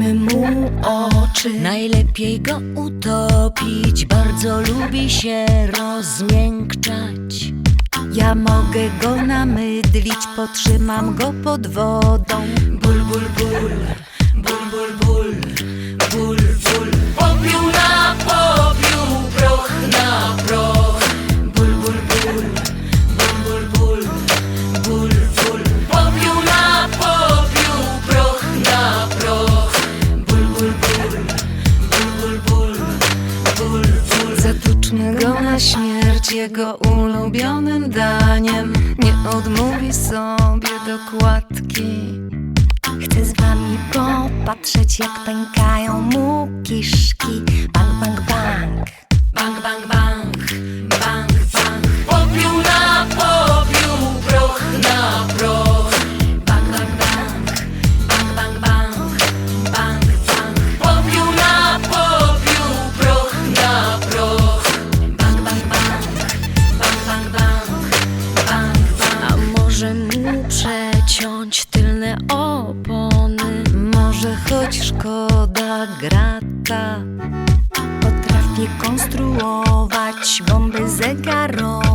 Zamknijmy mu oczy. Najlepiej go utopić. Bardzo lubi się rozmiękczać. Ja mogę go namydlić. Potrzymam go pod wodą. Ból, ból, ból śmierć jego ulubionym daniem. Nie odmówi sobie dokładki. Chcę z wami popatrzeć, jak pękają mu kiszki. Grata. Potrafię konstruować bomby zegarowe.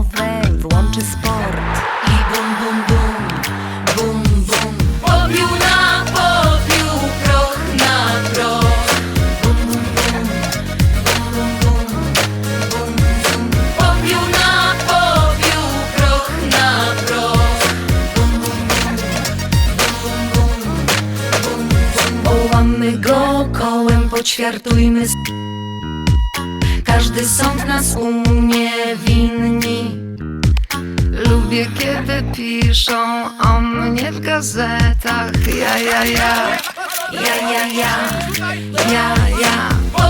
Kołem, poćwiartujmy s- Każdy sąd nas uniewinni. Lubię kiedy piszą o mnie w gazetach. Ja, ja, ja, ja, ja, ja, ja, ja. Popiół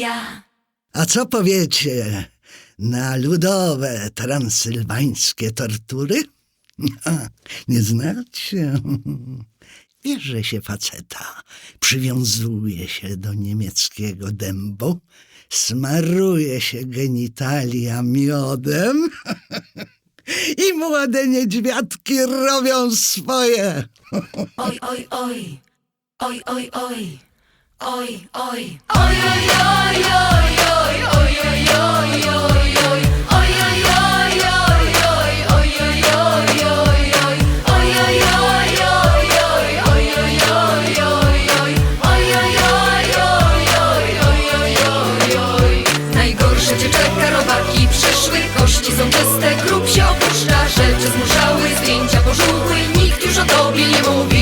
ja, A co powiecie na ludowe transylwańskie tortury? Nie znacie? Wiesz, że się faceta przywiązuje się do niemieckiego dębu, smaruje się genitalia miodem i młode niedźwiadki robią swoje. Oj, oj, oj, oj, oj, oj, oj, oj, oj, oj, oj, oj, oj, oj, oj, oj, oj, oj, są czyste, grób się opuszcza, rzeczy zmuszały, zdjęcia pożółkły, nikt już o tobie nie mówi.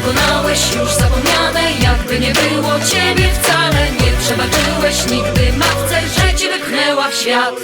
Dokonałeś już zapomniane, jakby nie było ciebie wcale, nie przebaczyłeś nigdy matce, że cię wypchnęła w świat.